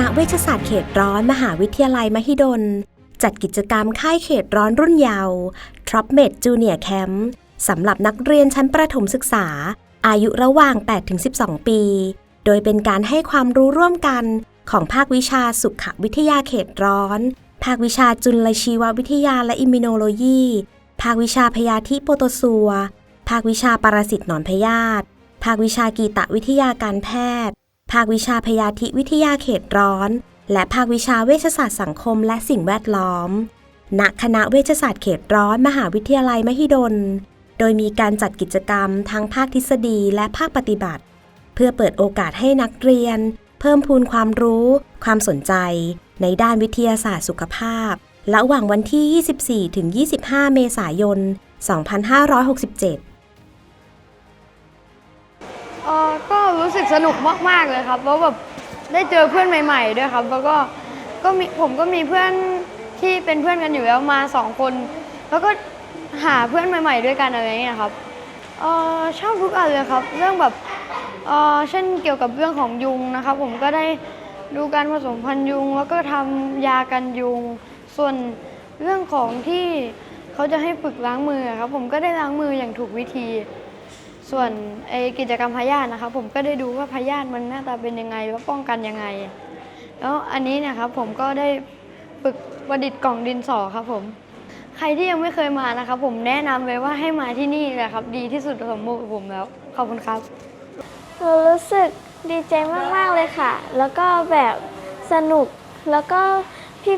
ณะเวชศาสตร์เขตร้อนมหาวิทยาลัยมหิดล จัดกิจกรรมค่ายเขตร้อนรุ่นเยาว์ t r o p m e d Junior Camp สำหรับนักเรียนชั้นประถมศึกษา อายุระหว่าง 8-12 ปี โดยเป็นการให้ความรู้ร่วมกันของภาควิชาสุขวิทยาเขตร้อน ภาควิชาจุลชีววิทยาและอิมมิโนโลยี ภาควิชาพยาธิโปรโตซัว ภาควิชาปรสิตหนอนพยาธิ ภาควิชากีตวิทยาการแพทย์ ภาควิชาพยาธิวิทยาเขตร้อน และภาควิชาเวชศาสตร์สังคมและสิ่งแวดล้อม ณ คณะเวชศาสตร์เขตร้อน มหาวิทยาลัยมหิดล โดยมีการจัดกิจกรรมทั้งภาคทฤษฎีและภาคปฏิบัติ เพื่อเปิดโอกาสให้นักเรียน เพิ่มพูนความรู้ ความสนใจ ในด้านวิทยาศาสตร์สุขภาพ ระหว่างวันที่ 24ถึง25 เมษายน 2567 รู้สึกสนุกมากๆเลยครับเพราะแบบได้เจอเพื่อนใหม่ ๆ ด้วยครับ แล้วก็ก็มีผมก็มีเพื่อนที่เป็นเพื่อนกันอยู่แล้วมาสองคน แล้วก็หาเพื่อนใหม่ ๆ ด้วยกันอะไรอย่างเงี้ยครับเออชอบทุกอันเลยครับ เรื่องแบบเออเช่นเกี่ยวกับเรื่องของยุงนะครับ ผมก็ได้ดูการผสมพันธุ์ยุง แล้วก็ทำยากันยุง ส่วนเรื่องของที่เขาจะให้ฝึกล้างมือครับ ผมก็ได้ล้างมืออย่างถูกวิธี ส่วนไอกิจกรรมพยาธินะครับผมก็ได้ดูว่าพยาธิมันหน้าตาเป็นยังไงว่าป้องกันยังไง แล้วอันนี้นะครับผมก็ได้ฝึกประดิษฐ์กล่องดินสอครับผม ใครที่ยังไม่เคยมานะครับผมแนะนำเลยว่าให้มาที่นี่เลยครับ ดีที่สุดสำหรับผมแล้ว ขอบคุณครับ หนูรู้สึกดีใจมาก ๆ เลยค่ะ แล้วก็แบบสนุก แล้วก็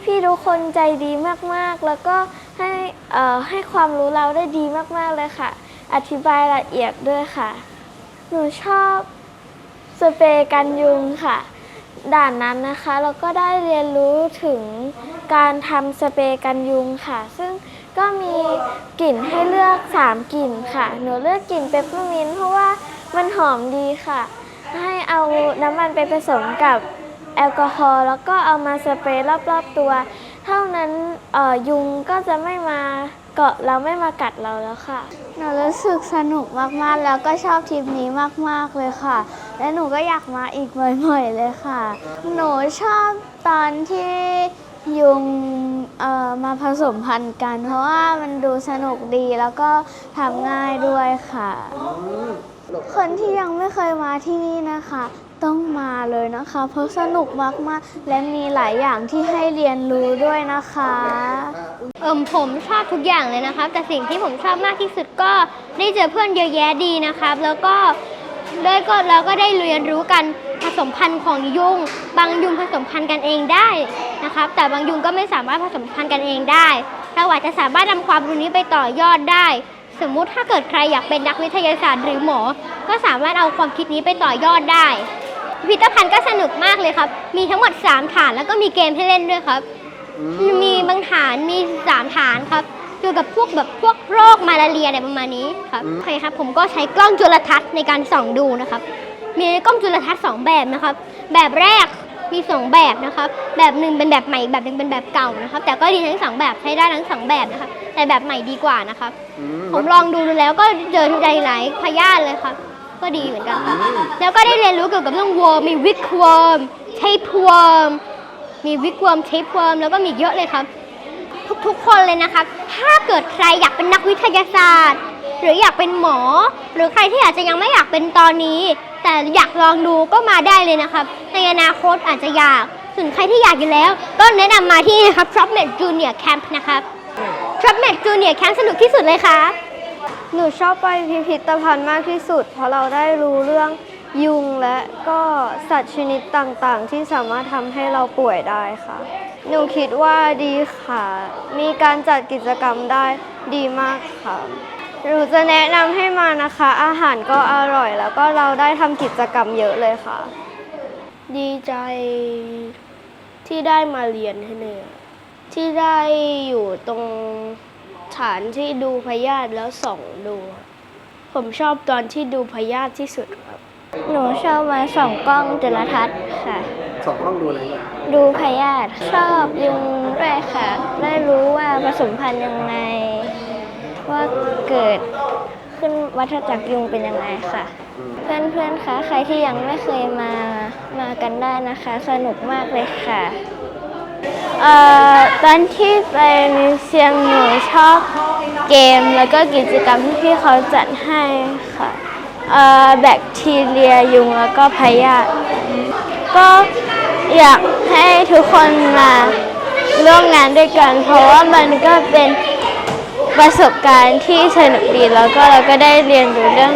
พี่ ๆ ทุกคนใจดีมาก ๆ แล้วก็ให้เอ่อให้ความรู้เราได้ดีมาก ๆ เลยค่ะ อธิบายละเอียดด้วยค่ะ หนูชอบสเปรย์กันยุงค่ะ ด่านนั้นนะคะเราก็ได้เรียนรู้ถึงการทำสเปรย์กันยุงค่ะ ซึ่งก็มีกลิ่นให้เลือก 3กลิ่นค่ะ หนูเลือกกลิ่นเปปเปอร์มินต์เพราะว่ามันหอมดีค่ะ ให้เอาน้ำมันไปผสมกับแอลกอฮอล์แล้วก็เอามาสเปรย์รอบๆตัว เท่านั้นยุงก็จะไม่มาเกาะเราไม่มากัดเราแล้วค่ะ หนูรู้สึกสนุกมากๆ แล้วก็ชอบทริปนี้มากๆเลยค่ะ และหนูก็อยากมาอีกบ่อยๆเลยค่ะ หนูชอบตอนที่ยุงเอ่อมาผสมพันธุ์กัน เพราะว่ามันดูสนุกดีแล้วก็ทำง่ายด้วยค่ะ คนที่ยังไม่เคยมาที่นี่นะคะ ต้องมาเลยนะคะ เพราะสนุกมากๆ และมีหลายอย่างที่ให้เรียนรู้ด้วยนะคะ เอิมผมชอบทุกอย่างเลยนะครับ แต่สิ่งที่ผมชอบมากที่สุดก็ได้เจอเพื่อนเยอะแยะดีนะครับ แล้วก็ด้วยก็เราก็ได้เรียนรู้กันผสมพันธุ์ของยุง บางยุงผสมพันธุ์กันเองได้นะครับ แต่บางยุงก็ไม่สามารถผสมพันธุ์กันเองได้เราอาจจะสามารถนำความรู้นี้ไปต่อยอดได้ สมมุติถ้าเกิดใครอยากเป็นนักวิทยาศาสตร์หรือหมอ ก็สามารถเอาความคิดนี้ไปต่อยอดได้พิพิธภัณฑ์ก็สนุกมากเลยครับ มีทั้งหมด 3 ฐานแล้วก็มีเกมให้เล่นด้วยครับ มีบางฐานมี 3 ฐานครับเกี่ยวกับพวกแบบพวกโรคมาลาเรียอะไรประมาณนี้ครับโอเคครับ ผมก็ใช้กล้องจุลทรรศน์ในการส่องดูนะครับ มีกล้องจุลทรรศน์สองแบบนะครับ แบบแรก มีสองแบบนะครับ แบบหนึ่งเป็นแบบใหม่อีกแบบหนึ่งเป็นแบบเก่านะครับ แต่ก็ดีทั้งสองแบบใช้ได้ทั้งสองแบบนะครับ แต่แบบใหม่ดีกว่านะครับผมลองดูดูแล้วก็เจอใจหลายพยาธิเลยครับ ก็ดีเหมือนกันครับ แล้วก็ได้เรียนรู้เกี่ยวกับเรื่องวอร์มมีวิกวอร์มเทปวอร์มมีวิกวอร์มเทปวอร์มแล้วก็มีเยอะเลยครับ ทุกๆคนเลยนะครับ ถ้าเกิดใครอยากเป็นนักวิทยาศาสตร์ หรืออยากเป็นหมอ หรือใครที่อาจจะยังไม่อยากเป็นตอนนี้ แต่อยากลองดูก็มาได้เลยนะครับ ในอนาคตอาจจะอยากส่วนใครที่อยากอยู่แล้ว ก็แนะนำมาที่นะครับ t r o p m e d Junior Camp นะครับ t r o p m e d Junior Camp สนุกที่สุดเลยครับหนูชอบไปพิพิธภัณฑ์มากที่สุด เพราะเราได้รู้เรื่องยุงและก็สัตว์ชนิดต่างๆ ที่สามารถทำให้เราป่วยได้ค่ะ หนูคิดว่าดีค่ะ มีการจัดกิจกรรมได้ดีมากค่ะ หนูจะแนะนำให้มานะคะ อาหารก็อร่อยแล้วก็เราได้ทำกิจกรรมเยอะเลยค่ะ ดีใจที่ได้มาเรียนที่นี่ที่ได้อยู่ตรงฐานที่ดูพยาธิแล้วส่องดูครับผมชอบตอนที่ดูพยาธิที่สุดครับ หนูชอบมาส่องกล้องจุลทรรศน์ค่ะ สองห้องดูอะไรเนี่ยดูพยาธิชอบยุงด้วยค่ะ ได้รู้ว่าผสมพันธุ์ยังไง ว่าเกิดขึ้นวัฏจักรยุงเป็นยังไงค่ะ เพื่อนๆคะใครที่ยังไม่เคยมามากันได้นะคะ สนุกมากเลยค่ะเอ่อตอนที่ไปมิวเซียมหนูชอบเกมแล้วก็กิจกรรมที่พี่เขาจัดให้ค่ะเอ่อแบคทีเรียยุงแล้วก็พยาธิก็อยากให้ทุกคนมาร่วมงานด้วยกัน เพราะว่ามันก็เป็นประสบการณ์ที่สนุกดีแล้วก็เราก็ได้เรียนรู้เรื่อง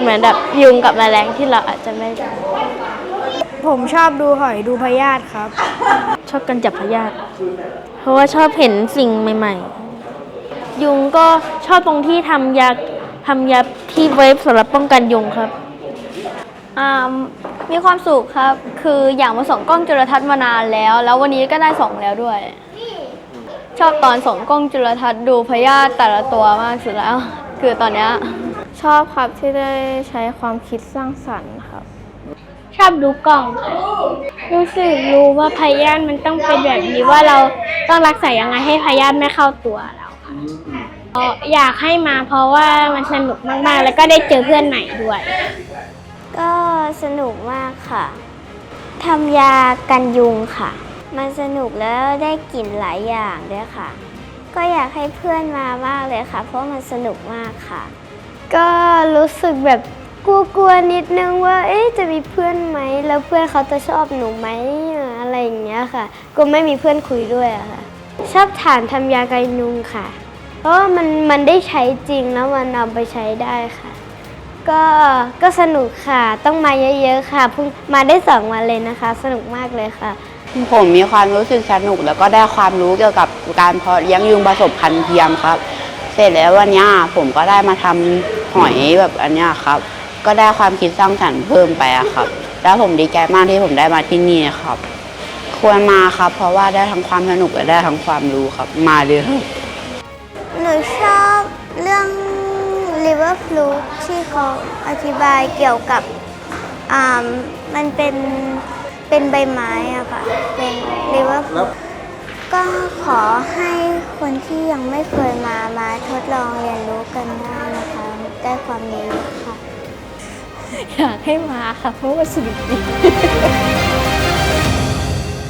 เหมือนแบบยุงกับแมลงที่เราอาจจะไม่รู้ผมชอบดูหอยดูพยาธิครับ ชอบกันจับพยาธิเพราะว่าชอบเห็นสิ่งใหม่ ๆ ยุงก็ชอบตรงที่ทำยาทำยาที่ไว้สำหรับป้องกันยุงครับอ่ามีความสุขครับ คืออยากมาส่องกล้องจุลทรรศน์มานานแล้ว แล้ววันนี้ก็ได้ส่องแล้วด้วย ชอบตอนส่องกล้องจุลทรรศน์ดูพยาธิแต่ละตัวมากสุดแล้ว คือตอนเนี้ยช อบครับที่ได้ใช้ความคิดสร้างสรรค์ครับ ชอบดูกล่องค่ะรู้สึกรู้ว่าพยาธิมันต้องเป็นแบบนี้ว่าเราต้องรักษายังไงให้พยาธิไม่เข้าตัวเราค่ะเอ่ออยากให้มาเพราะว่ามันสนุกมากๆ แล้วก็ได้เจอเพื่อนใหม่ด้วย ก็สนุกมากค่ะทำยากันยุงค่ะ มันสนุกแล้วได้กลิ่นหลายอย่างด้วยค่ะ ก็อยากให้เพื่อนมามากเลยค่ะ เพราะมันสนุกมากค่ะ ก็รู้สึกแบบกลัวๆนิดนึงว่าเอ๊ะจะมีเพื่อนไหม แล้วเพื่อนเขาจะชอบหนูไหมอะไรอย่างเงี้ยค่ะก็ไม่มีเพื่อนคุยด้วยอะค่ะ ชอบฐานทำยากันยุงค่ะ เพราะว่ามันมันได้ใช้จริงแล้วมันเอาไปใช้ได้ค่ะ ก็ก็สนุกค่ะต้องมาเยอะๆค่ะเพิ่งมาได้สองวันเลยนะคะ สนุกมากเลยค่ะ ผมมีความรู้สึกสนุกแล้วก็ได้ความรู้เกี่ยวกับการเพาะเลี้ยงยุงผสมพันธุ์เทียมครับ เสร็จแล้ววันนี้ผมก็ได้มาทำหอยแบบอันนี้ครับ ก็ได้ความคิดสร้างสรรค์เพิ่มไปอะครับ แล้วผมดีใจมากที่ผมได้มาที่นี่ครับ ควรมาครับ เพราะว่าได้ทั้งความสนุกและได้ทั้งความรู้ครับ มาเลยครับหนูชอบเรื่อง liver flu ที่เขาอธิบายเกี่ยวกับอ่ามันเป็นเป็นใบไม้อะค่ะเป็น liver flu ก็ขอให้คนที่ยังไม่เคยมามาทดลองเรียนรู้กันได้นะคะ ได้ความรู้ค่ะ อยากให้มาค่ะเพราะว่าสนุกดี